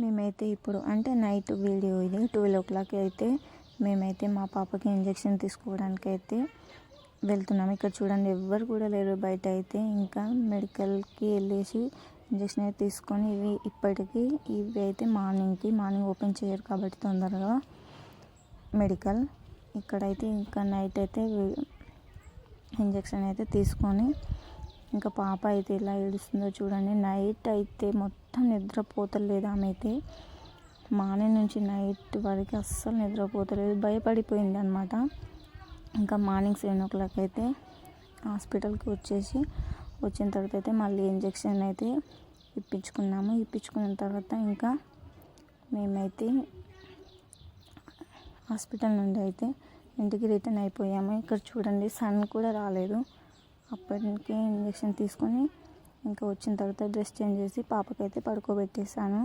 మేమైతే ఇప్పుడు అంటే నైట్ వీడియో ఇది ట్వెల్వ్ ఓ క్లాక్ అయితే మేమైతే మా పాపకి ఇంజెక్షన్ తీసుకోవడానికి అయితే వెళ్తున్నాం. ఇక్కడ చూడండి ఎవ్వరు కూడా లేరు బయట అయితే. ఇంకా మెడికల్కి వెళ్ళేసి ఇంజెక్షన్ అయితే తీసుకొని ఇవి ఇప్పటికీ ఇవి అయితే మార్నింగ్కి మార్నింగ్ ఓపెన్ చేయరు కాబట్టి తొందరగా మెడికల్. ఇక్కడైతే ఇంకా నైట్ అయితే ఇంజెక్షన్ అయితే తీసుకొని ఇంకా పాప అయితే ఎలా ఏడుస్తుందో చూడండి. నైట్ అయితే మొత్తం నిద్రపోతలేదు ఆమె అయితే మార్నింగ్ నుంచి నైట్ వరకు అస్సలు నిద్రపోతలేదు. భయపడిపోయింది అనమాట ఇంకా మార్నింగ్ సెవెన్ ఓ క్లాక్ అయితే హాస్పిటల్కి వచ్చేసి వచ్చిన తర్వాత అయితే మళ్ళీ ఇంజెక్షన్ అయితే ఇప్పించుకున్నాము. ఇప్పించుకున్న తర్వాత ఇంకా మేమైతే హాస్పిటల్ నుండి అయితే ఇంటికి రిటర్న్ అయిపోయాము. ఇక్కడ చూడండి సన్ కూడా రాలేదు. అప్పటికే ఇంజెక్షన్ తీసుకొని ఇంకా వచ్చిన తర్వాత డ్రెస్ చేంజ్ చేసి పాపకైతే పడుకోబెట్టేశాను.